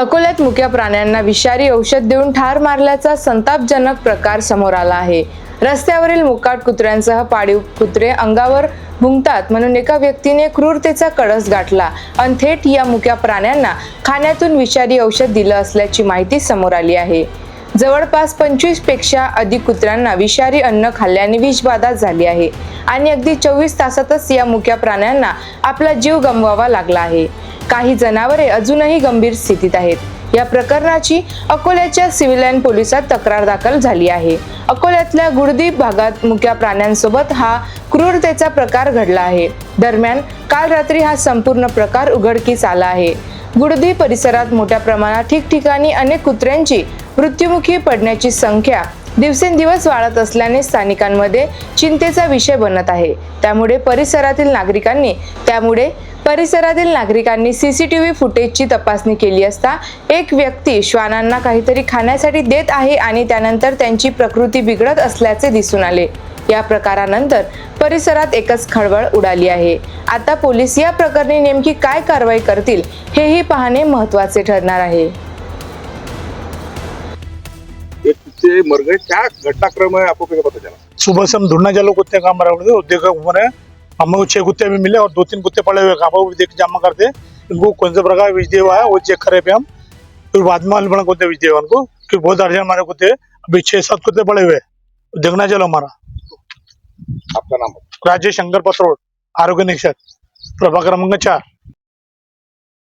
अकोल्यात मुक्या प्राण्यांना विषारी औषध देऊन ठार मारल्याचा संतापजनक प्रकार समोर आला आहे. रस्त्यावरील मुकाट कुत्र्यांसह पाळीव कुत्रे अंगावर भुंकतात म्हणून एका व्यक्तीने क्रूरतेचा कळस गाठला. आणि थेट या मुक्या प्राण्यांना खाण्यातून विषारी औषध दिलं असल्याची माहिती समोर आली आहे. जवळपास पंचवीसपेक्षा अधिक कुत्र्यांना विषारी अन्न खाल्ल्याने विषबाधा झाली आहे आणि अगदी चोवीस तासातच या मुक्या प्राण्यांना आपला जीव गमवावा लागला आहे. काही जनावरे अजूनही गंभीर स्थितीत आहेत. या प्रकरणाची अकोल्याच्या सिव्हिल लाईन पोलिसात तक्रार दाखल झाली आहे. अकोल्यातल्या गुडदीप भागात मुक्या प्राण्यांसोबत हा क्रूरतेचा प्रकार घडला आहे. दरम्यान काल रात्री हा संपूर्ण प्रकार उघडकीस आला आहे. गुडदी परिसरात मोठ्या प्रमाणात ठिकठिकाणी अनेक कुत्र्यांची मृत्युमुखी पडण्याची संख्या दिवसेंदिवस वाढत असल्याने स्थानिकांमध्ये चिंतेचा विषय बनत आहे. त्यामुळे परिसरातील नागरिकांनी त्यामुळे परिसरातील नागरिकांनी सीसीटीव्ही फुटेजची तपासणी केली असता एक व्यक्ती श्वानांना काहीतरी खाण्यासाठी देत आहे आणि त्यानंतर त्यांची प्रकृती बिघडत असल्याचे दिसून आले. या प्रकारानंतर परिसरात एकच खळबळ उडाली आहे. आता पोलीस या प्रकरणी नेमकी काय कारवाई करतील हेही पाहणे महत्त्वाचे ठरणार आहे. घटनाक्रम है सुबह से हम ढूंढने चलो कुत्ते कहाँ मरा हुए हमें वो छह कुत्ते भी मिले और दो तीन कुत्ते पड़े हुए वो भी देख जमा करते इनको कौन से प्रकार विष हुआ है वो चेक करे पे हम। फिर बाद में पड़ा कुत्ते विष हुआ उनको कि बहुत अर्जेंट हमारे कुत्ते। अभी छह सात कुत्ते पड़े हुए देखना चलो हमारा। आपका नाम। राजेश शंकर पत्रोड आरोग्य निरीक्षक प्रभाग क्रमांक चार।